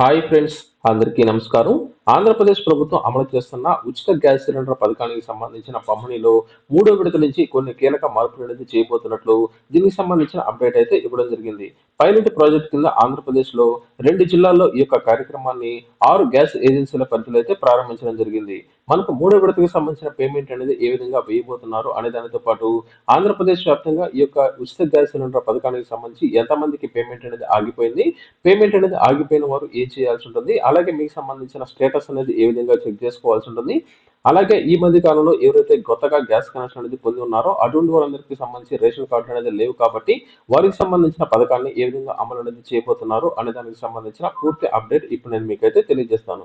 Hi friends అందరికీ నమస్కారం. ఆంధ్రప్రదేశ్ ప్రభుత్వం అమలు చేస్తున్న ఉచిత గ్యాస్ సిలిండర్ పథకానికి సంబంధించిన పంపిణీలో మూడో విడత నుంచి కొన్ని కీలక మార్పులు అనేది చేయబోతున్నట్లు దీనికి సంబంధించిన అప్డేట్ అయితే ఇవ్వడం జరిగింది. పైలట్ ప్రాజెక్ట్ కింద ఆంధ్రప్రదేశ్లో రెండు జిల్లాల్లో ఈ యొక్క కార్యక్రమాన్ని ఆరు గ్యాస్ ఏజెన్సీల పరిధిలో అయితే ప్రారంభించడం జరిగింది. మనకు మూడో విడతకు సంబంధించిన పేమెంట్ అనేది ఏ విధంగా వేయబోతున్నారు అనే దానితో పాటు ఆంధ్రప్రదేశ్ వ్యాప్తంగా ఈ యొక్క ఉచిత గ్యాస్ సిలిండర్ పథకానికి సంబంధించి ఎంతమందికి పేమెంట్ అనేది ఆగిపోయింది? పేమెంట్ అనేది ఆగిపోయిన వారు ఏం చేయాల్సి ఉంటుంది? అలాగే మీకు సంబంధించిన స్టేటస్ అనేది ఏ విధంగా చెక్ చేసుకోవాల్సి ఉంటుంది? అలాగే ఈ మధ్య కాలంలో ఎవరైతే కొత్తగా గ్యాస్ కనెక్షన్ అనేది పొంది ఉన్నారో అటువంటి వారందరికీ సంబంధించి రేషన్ కార్డు అనేది లేవు కాబట్టి వారికి సంబంధించిన పథకాన్ని ఏ విధంగా అమలు అనేది చేయబోతున్నారు అనే దానికి సంబంధించిన పూర్తి అప్డేట్ ఇప్పుడు నేను మీకైతే తెలియజేస్తాను.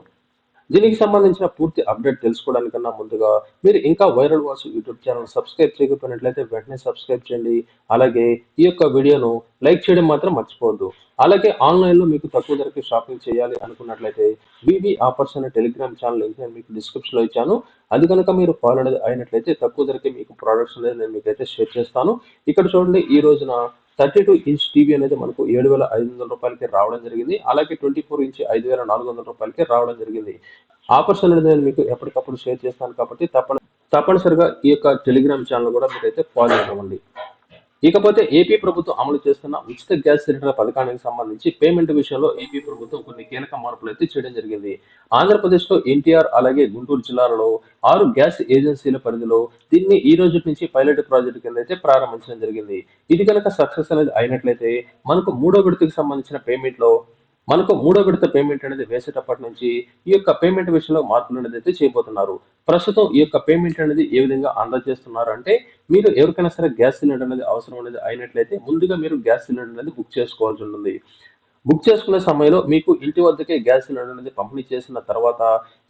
దీనికి సంబంధించిన పూర్తి అప్డేట్ తెలుసుకోవడానికన్నా ముందుగా మీరు ఇంకా viral Vasu YouTube channel subscribe చేయకపోయినట్లయితే వెంటనే సబ్స్క్రైబ్ చేయండి. అలాగే ఈ యొక్క వీడియోను లైక్ చేయడం మాత్రం మర్చిపోవద్దు. అలాగే ఆన్లైన్లో మీకు తక్కువ ధరకి షాపింగ్ చేయాలి అనుకున్నట్లయితే వివి ఆఫర్స్ అనే టెలిగ్రామ్ ఛానల్ లింక్ నేను మీకు డిస్క్రిప్షన్లో ఇచ్చాను. అది కనుక మీరు ఫాలో అయినట్లయితే తక్కువ ధరకి మీకు ప్రోడక్ట్స్ అనేది నేను మీకైతే షేర్ చేస్తాను. ఇక్కడ చూడండి ఈ రోజున థర్టీ టూ ఇంచ్ టీవీ అనేది మనకు ఏడు వేల ఐదు వందల రూపాయలకి రావడం జరిగింది. అలాగే ట్వంటీ ఫోర్ ఇంచ్ ఐదు వేల నాలుగు వందల రూపాయలకి రావడం జరిగింది. ఆఫర్స్ అనేది నేను మీకు ఎప్పటికప్పుడు షేర్ చేస్తాను కాబట్టి తప్పని తప్పనిసరిగా ఈ యొక్క టెలిగ్రామ్ ఛానల్ కూడా మీరైతే ఫాలో అవ్వండి. ఇకపోతే ఏపీ ప్రభుత్వం అమలు చేస్తున్న ఉచిత గ్యాస్ సిలిండర్ పథకానికి సంబంధించి పేమెంట్ విషయంలో ఏపీ ప్రభుత్వం కొన్ని కీలక మార్పులు అయితే చేయడం జరిగింది. ఆంధ్రప్రదేశ్లో ఎన్టీఆర్ అలాగే గుంటూరు జిల్లాలలో ఆరు గ్యాస్ ఏజెన్సీల పరిధిలో దీన్ని ఈ రోజు నుంచి పైలట్ ప్రాజెక్ట్ కింద అయితే ప్రారంభించడం జరిగింది. ఇది కనుక సక్సెస్ అనేది అయినట్లయితే మనకు మూడో విడతకు సంబంధించిన పేమెంట్లో మనకు మూడో విడత పేమెంట్ అనేది వేసేటప్పటి నుంచి ఈ యొక్క పేమెంట్ విషయంలో మార్పులు అనేది అయితే చేయబోతున్నారు. ప్రస్తుతం ఈ యొక్క పేమెంట్ అనేది ఏ విధంగా అందజేస్తున్నారు అంటే మీరు ఎవరికైనా సరే గ్యాస్ సిలిండర్ అనేది అవసరం అనేది అయినట్లయితే ముందుగా మీరు గ్యాస్ సిలిండర్ అనేది బుక్ చేసుకోవాల్సి ఉంటుంది. బుక్ చేసుకునే సమయంలో మీకు ఇంటి వద్దకే గ్యాస్ సిలిండర్ అనేది పంపిణీ చేసిన తర్వాత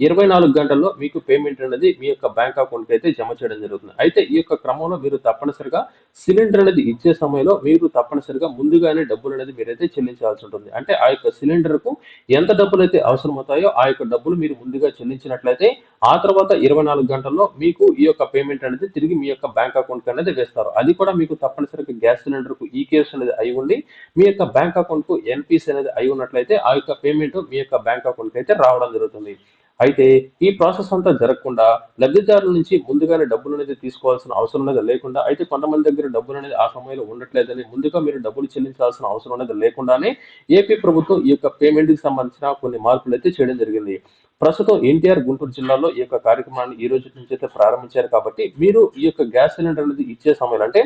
ఇరవై నాలుగు గంటల్లో మీకు పేమెంట్ అనేది మీ యొక్క బ్యాంక్ అకౌంట్కి అయితే జమ చేయడం జరుగుతుంది. అయితే ఈ యొక్క క్రమంలో మీరు తప్పనిసరిగా సిలిండర్ అనేది ఇచ్చే సమయంలో మీరు తప్పనిసరిగా ముందుగానే డబ్బులు అనేది మీరైతే చెల్లించాల్సి ఉంటుంది. అంటే ఆ యొక్క సిలిండర్కు ఎంత డబ్బులు అయితే అవసరమవుతాయో ఆ యొక్క డబ్బులు మీరు ముందుగా చెల్లించినట్లయితే ఆ తర్వాత ఇరవై నాలుగు గంటల్లో మీకు ఈ యొక్క పేమెంట్ అనేది తిరిగి మీ యొక్క బ్యాంక్ అకౌంట్ అనేది వేస్తారు. అది కూడా మీకు తప్పనిసరిగా గ్యాస్ సిలిండర్కు ఈ కేసు అనేది అయి ఉండి మీ యొక్క బ్యాంక్ అకౌంట్కు రిలీజ్ అనేది అయి ఉన్నట్లయితే ఆ యొక్క పేమెంట్ మీ యొక్క బ్యాంక్ అకౌంట్ అయితే రావడం జరుగుతుంది. అయితే ఈ ప్రాసెస్ అంతా జరగకుండా లబ్ధిదారుల నుంచి ముందుగానే డబ్బులు అనేది తీసుకోవాల్సిన అవసరం అనేది లేకుండా అయితే కొంతమంది దగ్గర డబ్బులు అనేది ఆ సమయంలో ఉండట్లేదని ముందుగా మీరు డబ్బులు చెల్లించాల్సిన అవసరం అనేది లేకుండానే ఏపీ ప్రభుత్వం ఈ యొక్క పేమెంట్కి సంబంధించిన కొన్ని మార్పులు అయితే చేయడం జరిగింది. ప్రస్తుతం ఎన్టీఆర్ గుంటూరు జిల్లాలో ఈ యొక్క కార్యక్రమాన్ని ఈ రోజు నుంచి అయితే ప్రారంభించారు కాబట్టి మీరు ఈ యొక్క గ్యాస్ సిలిండర్ అనేది ఇచ్చే సమయంలో అంటే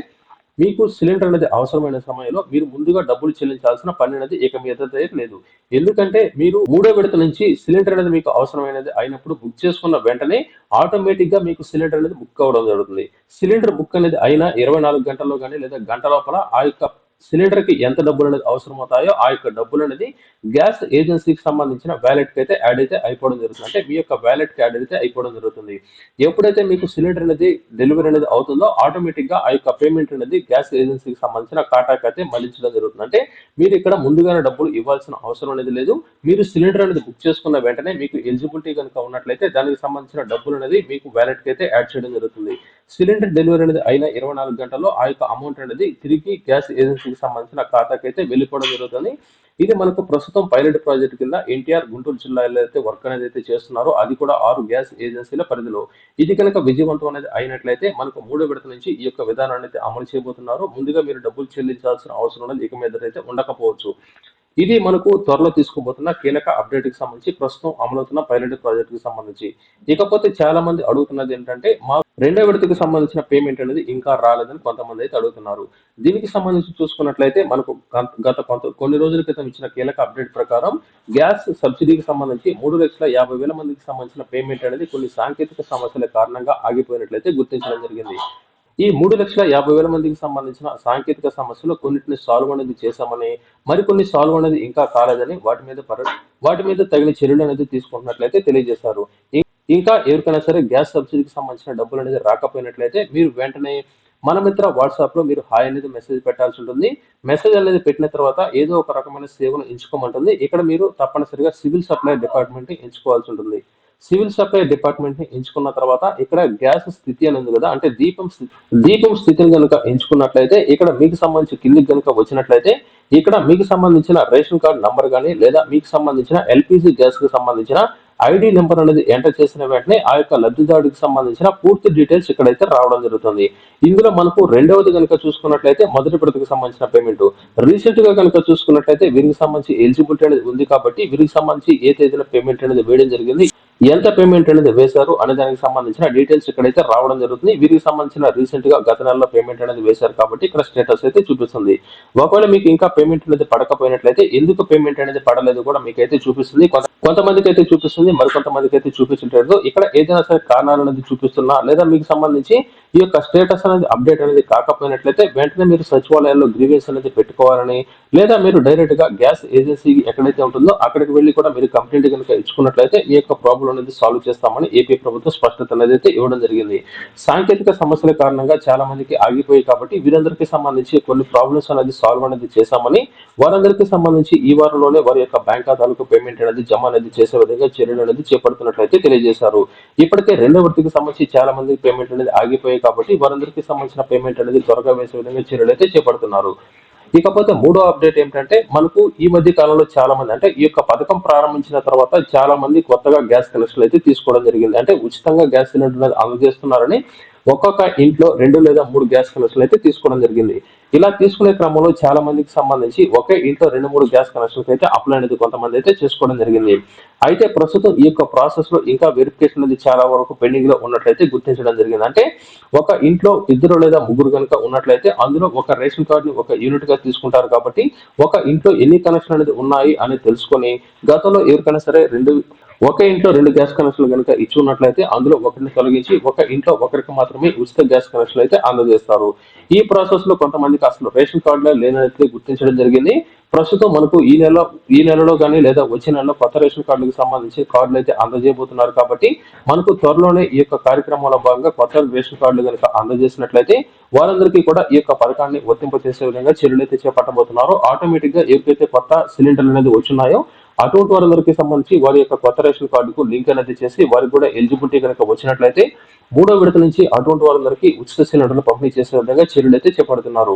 మీకు సిలిండర్ అనేది అవసరమైన సమయంలో మీరు ముందుగా డబ్బులు చెల్లించాల్సిన పని అనేది ఇక మీద లేదు. ఎందుకంటే మీరు మూడో విడత నుంచి సిలిండర్ అనేది మీకు అవసరమైనది అయినప్పుడు బుక్ చేసుకున్న వెంటనే ఆటోమేటిక్గా మీకు సిలిండర్ అనేది బుక్ అవ్వడం జరుగుతుంది. సిలిండర్ బుక్ అనేది అయిన ఇరవై నాలుగు గంటల్లో కానీ లేదా గంట లోపల ఆ యొక్క సిలిండర్కి ఎంత డబ్బులు అనేది అవసరం అవుతాయో ఆ యొక్క డబ్బులు అనేది గ్యాస్ ఏజెన్సీకి సంబంధించిన వ్యాలెట్కి అయితే యాడ్ అయితే అయిపోవడం జరుగుతుంది. అంటే మీ యొక్క వ్యాలెట్కి యాడ్ అయితే అయిపోవడం జరుగుతుంది. ఎప్పుడైతే మీకు సిలిండర్ అనేది డెలివరీ అనేది అవుతుందో ఆటోమేటిక్గా ఆ యొక్క పేమెంట్ అనేది గ్యాస్ ఏజెన్సీకి సంబంధించిన కాటాకి అయితే మళ్ళించడం జరుగుతుంది. అంటే మీరు ఇక్కడ ముందుగానే డబ్బులు ఇవ్వాల్సిన అవసరం అనేది లేదు. మీరు సిలిండర్ అనేది బుక్ చేసుకున్న వెంటనే మీకు ఎలిజిబిలిటీ కనుక ఉన్నట్లయితే దానికి సంబంధించిన డబ్బులు అనేది మీకు వ్యాలెట్కి అయితే యాడ్ చేయడం జరుగుతుంది. సిలిండర్ డెలివరీ అనేది అయిన ఇరవై నాలుగు గంటల్లో ఆ యొక్క అమౌంట్ అనేది తిరిగి గ్యాస్ ఏజెన్సీకి సంబంధించిన ఖాతాకి అయితే వెళ్ళిపోవడం జరుగుతుంది. ఇది మనకు ప్రస్తుతం పైలట్ ప్రాజెక్ట్ కింద ఎన్టీఆర్ గుంటూరు జిల్లాలో అయితే వర్క్ అనేది అయితే చేస్తున్నారో అది కూడా ఆరు గ్యాస్ ఏజెన్సీల పరిధిలో. ఇది కనుక విజయవంతం అనేది అయినట్లయితే మనకు మూడో విడత నుంచి ఈ యొక్క విధానాన్ని అయితే అమలు చేయబోతున్నారు. ముందుగా మీరు డబ్బులు చెల్లించాల్సిన అవసరం అనేది ఇక మీద అయితే ఉండకపోవచ్చు. ఇది మనకు త్వరలో తీసుకోబోతున్న కీలక అప్డేట్కి సంబంధించి ప్రస్తుతం అమలవుతున్న పైలట్ ప్రాజెక్ట్కి సంబంధించి. ఇకపోతే చాలా మంది అడుగుతున్నది ఏంటంటే మా రెండో విడతకు సంబంధించిన పేమెంట్ అనేది ఇంకా రాలేదని కొంతమంది అయితే అడుగుతున్నారు. దీనికి సంబంధించి చూసుకున్నట్లయితే మనకు గత- గత కొంత కొన్ని రోజుల క్రితం ఇచ్చిన కీలక అప్డేట్ ప్రకారం గ్యాస్ సబ్సిడీకి సంబంధించి మూడు లక్షల యాభై వేల మందికి సంబంధించిన పేమెంట్ అనేది కొన్ని సాంకేతిక సమస్యల కారణంగా ఆగిపోయినట్లయితే గుర్తించడం జరిగింది. ఈ మూడు లక్షల యాభై వేల మందికి సంబంధించిన సాంకేతిక సమస్యలు కొన్నిటిని సాల్వ్ అనేది చేశామని మరికొన్ని సాల్వ్ అనేది ఇంకా కాలేదని వాటి మీద వాటి మీద తగిన చర్యలు అనేది తీసుకుంటున్నట్లయితే తెలియజేశారు. ఇంకా ఎవరికైనా సరే గ్యాస్ సబ్సిడీకి సంబంధించిన డబ్బులు అనేది రాకపోయినట్లయితే మీరు వెంటనే మన మిత్ర వాట్సాప్లో మీరు హాయ్ అనేది మెసేజ్ పెట్టాల్సి ఉంటుంది. మెసేజ్ అనేది పెట్టిన తర్వాత ఏదో ఒక రకమైన సేవను ఎంచుకోమంటుంది. ఇక్కడ మీరు తప్పనిసరిగా సివిల్ సప్లై డిపార్ట్మెంట్ ఎంచుకోవాల్సి ఉంటుంది. సివిల్ సప్లై డిపార్ట్మెంట్ని ఎంచుకున్న తర్వాత ఇక్కడ గ్యాస్ స్థితి అని ఉంది కదా అంటే దీపం దీపం స్థితిని కనుక ఎంచుకున్నట్లయితే ఇక్కడ మీకు సంబంధించి కిందికి కనుక వచ్చినట్లయితే ఇక్కడ మీకు సంబంధించిన రేషన్ కార్డు నంబర్ కానీ లేదా మీకు సంబంధించిన ఎల్పిజి గ్యాస్కు సంబంధించిన ఐడి నెంబర్ అనేది ఎంటర్ చేసిన వెంటనే ఆ యొక్క లబ్ధిదారుడికి సంబంధించిన పూర్తి డీటెయిల్స్ ఇక్కడైతే రావడం జరుగుతుంది. ఇందులో మనకు రెండవది కనుక చూసుకున్నట్లయితే మొదటి విడతకు సంబంధించిన పేమెంట్. రీసెంట్గా కనుక చూసుకున్నట్లయితే వీరికి సంబంధించి ఎలిజిబిలిటీ అనేది ఉంది కాబట్టి వీరికి సంబంధించి ఏ తేదీన పేమెంట్ అనేది వేయడం జరిగింది ఎంత పేమెంట్ అనేది వేశారు అనే దానికి సంబంధించిన డీటెయిల్స్ ఇక్కడైతే రావడం జరుగుతుంది. వీరికి సంబంధించిన రీసెంట్గా గత నెలలో పేమెంట్ అనేది వేశారు కాబట్టి ఇక్కడ స్టేటస్ అయితే చూపిస్తుంది. ఒకవేళ మీకు ఇంకా పేమెంట్ అనేది పడకపోయినట్లయితే ఎందుకు పేమెంట్ అనేది పడలేదు కూడా మీకు అయితే చూపిస్తుంది. కొంత- కొంతమందికి అయితే చూపిస్తుంది మరికొంతమందికి అయితే చూపించట్లేదు. ఇక్కడ ఏదైనా సరే కారణాలు అనేది చూపిస్తున్నా లేదా మీకు సంబంధించి ఈ యొక్క స్టేటస్ అనేది అప్డేట్ అనేది కాకపోయినట్లయితే వెంటనే మీరు సచివాలయాల్లో గ్రీవెన్స్ అనేది పెట్టుకోవాలని లేదా మీరు డైరెక్ట్గా గ్యాస్ ఏజెన్సీ ఎక్కడైతే ఉంటుందో అక్కడికి వెళ్ళి కూడా మీరు కంప్లైంట్ కనుక ఇచ్చుకున్నట్లయితే ఈ యొక్క ప్రాబ్లం అనేది సాల్వ్ చేస్తామని ఏపీ ప్రభుత్వం స్పష్టత అనేది అయితే ఇవ్వడం జరిగింది. సాంకేతిక సమస్యల కారణంగా చాలా మందికి ఆగిపోయి కాబట్టి వీరందరికీ సంబంధించి కొన్ని ప్రాబ్లమ్స్ అనేది సాల్వ్ అనేది చేశామని వారందరికీ సంబంధించి ఈ వారంలోనే వారి యొక్క బ్యాంక్ ఖాతాలకు పేమెంట్ అనేది జమ అనేది చేసే విధంగా చర్యలు అనేది చేపడుతున్నట్లయితే తెలియజేశారు. ఇప్పటికే రెండో వృత్తికి సంబంధించి చాలా మందికి పేమెంట్ అనేది ఆగిపోయాయి కాబట్టి వారందరికీ సంబంధించిన పేమెంట్ అనేది త్వరగా వేసే విధంగా చర్యలు అయితే చేపడుతున్నారు. ఇకపోతే మూడో అప్డేట్ ఏంటంటే మనకు ఈ మధ్య కాలంలో చాలా మంది అంటే ఈ యొక్క పథకం ప్రారంభించిన తర్వాత చాలా మంది కొత్తగా గ్యాస్ కనెక్షన్లు అయితే తీసుకోవడం జరిగింది. అంటే ఉచితంగా గ్యాస్ సిలిండర్ అందజేస్తున్నారని ఒక్కొక్క ఇంట్లో రెండు లేదా మూడు గ్యాస్ కనెక్షన్లు అయితే తీసుకోవడం జరిగింది. ఇలా తీసుకునే క్రమంలో చాలా మందికి సంబంధించి ఒకే ఇంట్లో రెండు మూడు గ్యాస్ కనెక్షన్స్ అయితే అప్లై అనేది కొంతమంది అయితే చేసుకోవడం జరిగింది. అయితే ప్రస్తుతం ఈ యొక్క ప్రాసెస్లో ఇంకా వెరిఫికేషన్ అనేది చాలా వరకు పెండింగ్లో ఉన్నట్లయితే గుర్తించడం జరిగింది. అంటే ఒక ఇంట్లో ఇద్దరు లేదా ముగ్గురు కనుక ఉన్నట్లయితే అందులో ఒక రేషన్ కార్డుని ఒక యూనిట్గా తీసుకుంటారు కాబట్టి ఒక ఇంట్లో ఎన్ని కనెక్షన్ అనేది ఉన్నాయి అని తెలుసుకొని గతంలో ఎవరికైనా సరే రెండు ఒక ఇంట్లో రెండు గ్యాస్ కనెక్షన్లు కనుక ఇచ్చి ఉన్నట్లయితే అందులో ఒకరిని తొలగించి ఒక ఇంట్లో ఒకరికి మాత్రమే ఉచిత గ్యాస్ కనెక్షన్లు అయితే అందజేస్తారు. ఈ ప్రాసెస్లో కొంతమందికి అసలు రేషన్ కార్డులో లేనైతే గుర్తించడం జరిగింది. ప్రస్తుతం మనకు ఈ నెల ఈ నెలలో కానీ లేదా వచ్చే నెలలో కొత్త రేషన్ కార్డులకు సంబంధించి కార్డులు అయితే అందజేయబోతున్నారు కాబట్టి మనకు త్వరలోనే ఈ యొక్క కార్యక్రమంలో భాగంగా కొత్త రేషన్ కార్డులు కనుక అందజేసినట్లయితే వారందరికీ కూడా ఈ యొక్క పథకాన్ని వర్తింప చేసే విధంగా చర్యలు అయితే చేపట్టబోతున్నారు. ఆటోమేటిక్గా ఏవైతే కొత్త సిలిండర్లు అనేది వచ్చున్నాయో అటువంటి వారందరికీ సంబంధించి వారి యొక్క కొత్త రేషన్ కార్డుకు లింక్ అనేది చేసి వారికి కూడా ఎలిజిబిలిటీ కనుక వచ్చినట్లయితే మూడో విడత నుంచి అటువంటి వారందరికీ ఉచిత సిలిండర్లు పంపిణీ చేసే విధంగా చర్యలు అయితే చేపడుతున్నారు.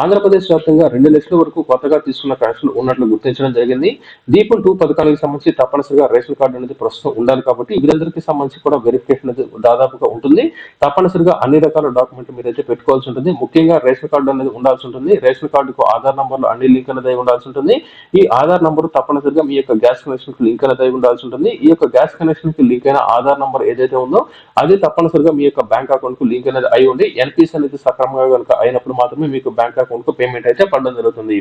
ఆంధ్రప్రదేశ్ వ్యాప్తంగా రెండు లక్షల వరకు కొత్తగా తీసుకున్న కనెక్షన్లు ఉన్నట్లు గుర్తించడం జరిగింది. దీపం టూ పథకానికి సంబంధించి తప్పనిసరిగా రేషన్ కార్డు అనేది ప్రస్తుతం ఉండాలి కాబట్టి వీరందరికీ సంబంధించి కూడా వెరిఫికేషన్ అనేది దాదాపుగా ఉంటుంది. తప్పనిసరిగా అన్ని రకాల డాక్యుమెంట్ మీరైతే పెట్టుకోవాల్సి ఉంటుంది. ముఖ్యంగా రేషన్ కార్డు అనేది ఉండాల్సి ఉంటుంది. రేషన్ కార్డుకు ఆధార్ నంబర్లు అన్ని లింక్ అనేది ఉండాల్సి ఉంటుంది. ఈ ఆధార్ నంబర్ తప్పనిసరిగా మీ యొక్క గ్యాస్ కనెక్షన్కి లింక్ అనేది అయి ఉండాల్సి ఉంటుంది. ఈ యొక్క గ్యాస్ కనెక్షన్కి లింక్ అయిన ఆధార్ నంబర్ ఏదైతే ఉందో అది తప్పనిసరిగా మీ యొక్క బ్యాంక్ అకౌంట్కు లింక్ అనేది అయి ఉండి ఎన్పిసి అనేది సక్రమంగా కనుక అయినప్పుడు మాత్రమే మీకు బ్యాంక్ అకౌంట్కు పేమెంట్ అయితే పడడం జరుగుతుంది.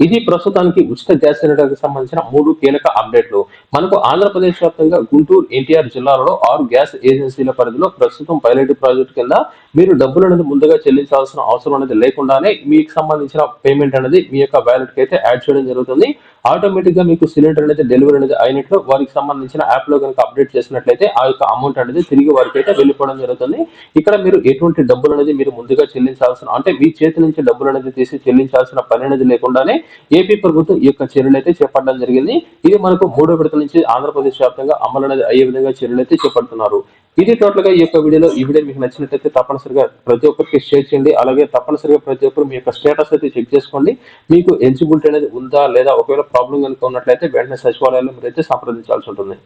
ఇది ప్రస్తుతానికి ఉచిత గ్యాస్ సిలిండర్కి సంబంధించిన మూడు కీలక అప్డేట్లు. మనకు ఆంధ్రప్రదేశ్ వ్యాప్తంగా గుంటూరు ఎన్టీఆర్ జిల్లాలలో ఆరు గ్యాస్ ఏజెన్సీల పరిధిలో ప్రస్తుతం పైలట్ ప్రాజెక్ట్ కింద మీరు డబ్బులు అనేది ముందుగా చెల్లించాల్సిన అవసరం అనేది లేకుండానే మీకు సంబంధించిన పేమెంట్ అనేది మీ యొక్క వ్యాలెట్కి అయితే యాడ్ చేయడం జరుగుతుంది. ఆటోమేటిక్గా మీకు సిలిండర్ అనేది డెలివరీ అనేది అయినట్లు వారికి సంబంధించిన యాప్లో కనుక అప్డేట్ చేసినట్లయితే ఆ యొక్క అమౌంట్ అనేది తిరిగి వారికి అయితే వెళ్ళిపోవడం జరుగుతుంది. ఇక్కడ మీరు ఎటువంటి డబ్బులు అనేది మీరు ముందుగా చెల్లించాల్సిన అంటే మీ చేతి నుంచి డబ్బులు అనేది తీసి చెల్లించాల్సిన పని అనేది లేకుండానే ఏపీ ప్రభుత్వం ఈ యొక్క చర్యలు అయితే చేపట్టడం జరిగింది. ఇది మనకు మూడో విడత నుంచి ఆంధ్రప్రదేశ్ వ్యాప్తంగా అమలు అనేది అయ్యే విధంగా చర్యలు అయితే చేపడుతున్నారు. ఇది టోటల్గా ఈ యొక్క వీడియోలో ఈ వీడియో మీకు నచ్చినట్లయితే తప్పనిసరిగా ప్రతి ఒక్కరికి షేర్ చేయండి. అలాగే తప్పనిసరిగా ప్రతి ఒక్కరు మీ యొక్క స్టేటస్ అయితే చెక్ చేసుకోండి. మీకు ఎలిజిబిలిటీ అనేది ఉందా లేదా? ఒకవేళ ప్రాబ్లం కనుక ఉన్నట్లయితే వెంటనే సచివాలయంలో మీరైతే సంప్రదించాల్సి ఉంటుంది.